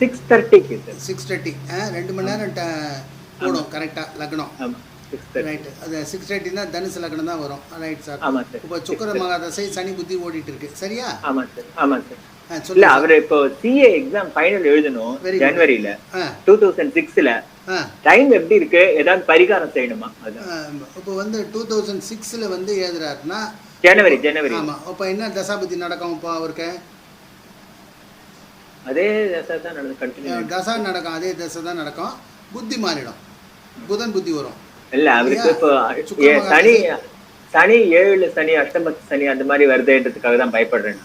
Six தேர்ட்டிக்கு sir. Six thirty ரெண்டு மணி நேரம் போடும் கரெக்டாக லக்னம். ஆமா சிக்ஸ் தேர்ட்டி ரைட் அது சிக்ஸ் தேர்ட்டினா தனுசு லக்னம் தான் வரும். ரைட் சார் ஆமா இப்போ சுக்கர மகாதசை சனி புத்தி ஓடிட்டு இருக்கு. சரியா? ஆமா சார் ஆமா சார் இல்ல அவரு இப்போ சிஏ எக்ஸாம் ஃபைனல் எழுதணும். ஜனவரியில டூ தௌசண்ட் சிக்ஸ்ல டைம் எப்படி இருக்கு? ஏதாவது பரிகாரம் செய்யணுமா? இப்போ வந்து டூ தௌசண்ட் சிக்ஸில் வந்து எழுதுறாருன்னா ஜனவரி ஜனவரி ஆமாம் இப்போ என்ன தசாபதி நடக்கும் இப்போ அவருக்கு? அதே சார் தான் நடந்து கண்டினியூ தசா நடக்கும் அதே தசை தான் நடக்கும். புத்தி மாறிடும். புதன் புத்தி வரும். இல்ல அவருக்கு இப்போ. சனி சனி ஏழு சனி அஷ்டமத்து சனி அந்த மாதிரி வருதுன்றதுக்காக தான் பயப்படுறேன்.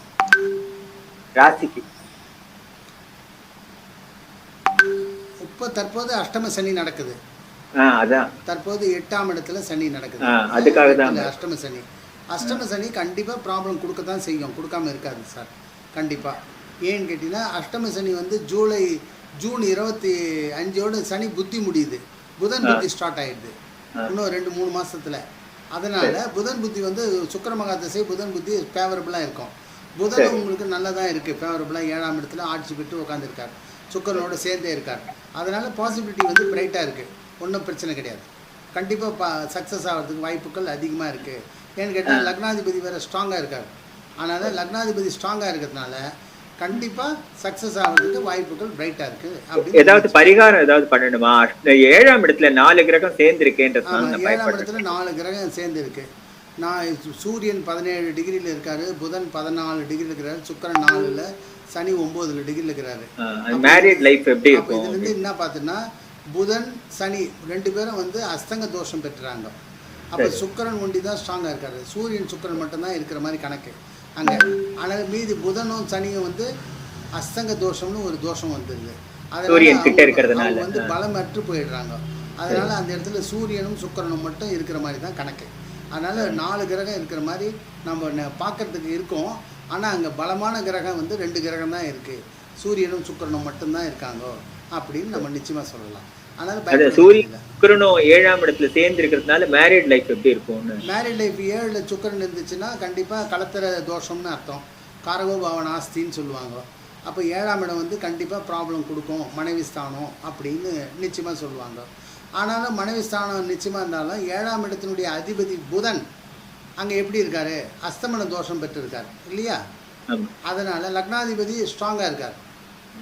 ராசிக்கு. இப்போ தற்போது அஷ்டம சனி நடக்குது. அதான். தற்போது எட்டாம் இடத்துல சனி நடக்குது. அதுக்காக தான். அஷ்டம சனி. அஷ்டம சனி கண்டிப்பாக ப்ராப்ளம் கொடுக்க தான் செய்யும். கொடுக்காம இருக்காது சார். கண்டிப்பாக ஏன்னு கேட்டிங்கன்னா அஷ்டம சனி வந்து ஜூலை ஜூன் இருபத்தி அஞ்சோடு சனி புத்தி முடியுது. புதன் புத்தி ஸ்டார்ட் ஆயிடுது. இன்னும் ரெண்டு மூணு மாசத்துல. அதனால புதன் புத்தி வந்து சுக்கிர மகாதசை புதன் புத்தி ஃபேவரபுளாக இருக்கும். புதன் உங்களுக்கு நல்லதாக இருக்குது ஃபேவரபுளாக ஏழாம் இடத்துல ஆட்சி பெற்று உட்காந்துருக்கார் சுக்கரனோட சேர்ந்தே இருக்கார். அதனால பாசிபிலிட்டி வந்து பிரைட்டாக இருக்குது ஒன்றும் பிரச்சனை கிடையாது. கண்டிப்பாக பா சக்ஸஸ் ஆகிறதுக்கு வாய்ப்புகள் அதிகமாக இருக்குது ஏன்னு கேட்டால் லக்னாதிபதி வேறு ஸ்ட்ராங்காக இருக்கார். அதனால் லக்னாதிபதி ஸ்ட்ராங்காக இருக்கிறதுனால கண்டிப்பாக சக்ஸஸ் ஆகிறதுக்கு வாய்ப்புகள் பிரைட்டாக இருக்குது ஏதாவது பரிகாரம் ஏதாவது பண்ணணுமா? ஏழாம் இடத்துல நாலு கிரகம் சேர்ந்து இருக்கேன்றதுனால ஆமாம் நான் ஏழாம் இடத்துல நாலு கிரகம் சேர்ந்து இருக்கு நான் சூரியன் பதினேழு டிகிரியில் இருக்காரு புதன் பதினாலு டிகிரியில் இருக்கிறாரு சுக்கிரன் நாலுல சனி ஒம்போதுல டிகிரியில் இருக்கிறாரு. மேரிட் லைஃப் எப்படி இதுலேருந்து என்ன பார்த்தீங்கன்னா புதன் சனி ரெண்டு பேரும் வந்து அஸ்தங்க தோஷம் பெற்றுறாங்க அப்போ சுக்கிரன் ஒண்டி தான் ஸ்ட்ராங்காக இருக்காரு. சூரியன் சுக்கிரன் மட்டும்தான் இருக்கிற மாதிரி கணக்கு. அங்கே. ஆனால் மீதி புதனும் சனியும் வந்து அஸ்தங்க தோஷம்னு ஒரு தோஷம் வந்துடுது அதனால வந்து பலமற்று போயிடுறாங்க. அதனால அந்த இடத்துல சூரியனும் சுக்கிரனும் மட்டும் இருக்கிற மாதிரி தான் கணக்கு. அதனால நாலு கிரகம் இருக்கிற மாதிரி நம்ம பார்க்கறதுக்கு இருக்கோம். ஆனால் அங்கே பலமான கிரகம் வந்து ரெண்டு கிரகம் தான் இருக்கு. சூரியனும் சுக்கிரனும் மட்டும்தான் இருக்காங்க. அப்படின்னு நம்ம நிச்சயமா சொல்லலாம். அதனால சூரியன். சுக்கிரனும் ஏழாம் இடத்துல சேர்ந்து இருக்கிறதுனால மேரிட் லைஃப் எப்படி இருக்கும்னு. மேரிட் லைஃப் ஏழில் சுக்கரன் இருந்துச்சுன்னா கண்டிப்பாக கலத்திர தோஷம்னு அர்த்தம். காரகோ பாவன ஆஸ்தின்னு சொல்லுவாங்க. அப்போ ஏழாம் இடம் வந்து கண்டிப்பாக ப்ராப்ளம் கொடுக்கும். மனைவி ஸ்தானம் அப்படின்னு நிச்சயமாக சொல்லுவாங்க. ஆனாலும் மனைவி ஸ்தானம் நிச்சயமாக இருந்தாலும் ஏழாம் இடத்தினுடைய அதிபதி புதன் அங்கே எப்படி இருக்காரு? அஸ்தமன தோஷம் பெற்றிருக்கார். இல்லையா? ஆமா. அதனால் லக்னாதிபதி ஸ்ட்ராங்காக இருக்கார்.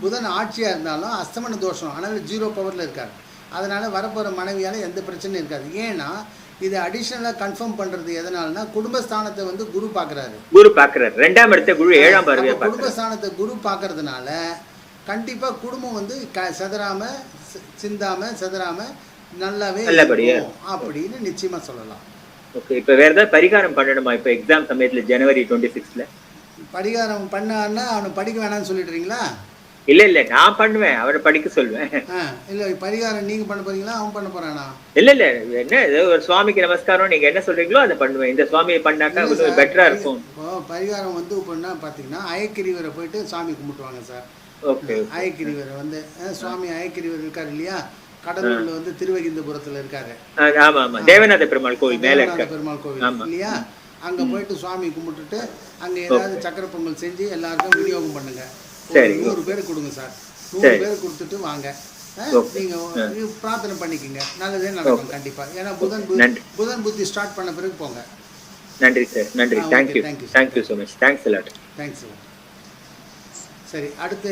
புதன் ஆட்சியாக இருந்தாலும் அஸ்தமன தோஷம் ஆனால் ஜீரோ பவரில் இருக்கார். அதனால் வரப்போகிற மனைவியால் எந்த பிரச்சனையும் இருக்காது. ஏன்னா இது அடிஷ்னலாக கன்ஃபார்ம் பண்ணுறது எதனாலனா குடும்பஸ்தானத்தை வந்து குரு பார்க்குறாரு. குரு பாக்குறாரு ரெண்டாம் இடத்த குரு ஏழாம் பார்வையா பாக்குறாரு குடும்பஸ்தானத்தை குரு பார்க்கறதுனால கண்டிப்பாக குடும்பம் வந்து க செதறாம சி- சிந்தாம செதறாம நல்லாவே அப்படின்னு நிச்சயமாக சொல்லலாம். ஓகே இப்ப வேற ஏதாவது பரிகாரம் பண்ணணுமா? இப்ப எக்ஸாம் சமயத்துல ஜனவரி டுவெண்ட்டி சிக்ஸ்ல பரிகாரம் பண்ணான்னா அவனை படிக்க வேணாம்னு சொல்லிடுறீங்களா? இல்ல இல்ல நான் பண்ணுவேன். அவரை படிக்க சொல்லுவேன் இல்லை பரிகாரம் நீங்கள் பண்ண போறீங்களா அவன் பண்ண போறானா? இல்ல இல்ல என்ன ஏதோ ஒரு சுவாமிக்கு நமஸ்காரம் நீங்க என்ன சொல்றீங்களோ அதை பண்ணுவேன். இந்த சுவாமியை பண்ணாக்கா கொஞ்சம் பெட்டரா இருக்கும். பரிகாரம் வந்து இப்போ என்ன பார்த்தீங்கன்னா அயக்கிரிவரை போயிட்டு சாமி கும்பிட்டுவாங்க சார். ஓகே அயக்கிரிவர் வந்து சுவாமி அயக்கிரிவர் இருக்கார் இல்லையா? கடலூர்ல வந்து திருவகிந்தபுரத்துல இருக்காரு. ஆமா ஆமா. தேவநாத பெருமாள் கோவில் மேல இருக்க. பெருமாள் கோவில். இல்லையா? அங்க போயிட்டு சுவாமி கும்பிட்டுட்டு அங்க ஏதாவது சக்கரை பொங்கல் செஞ்சு எல்லாருக்கும் விநியோகம் பண்ணுங்க. சரி. நூறு பேர் கொடுங்க சார். நூறு. பேர் கொடுத்துட்டு வாங்க. நீங்க பிரார்த்தனை பண்ணிக்கங்க. நல்லதே நடக்கும் கண்டிப்பா. ஏன்னா புதன். புதன் புத்தி ஸ்டார்ட் பண்ண பிறகு போங்க. நன்றி சார் நன்றி. Thank you. Thank you so much thanks a lot thanks சரி அடுத்து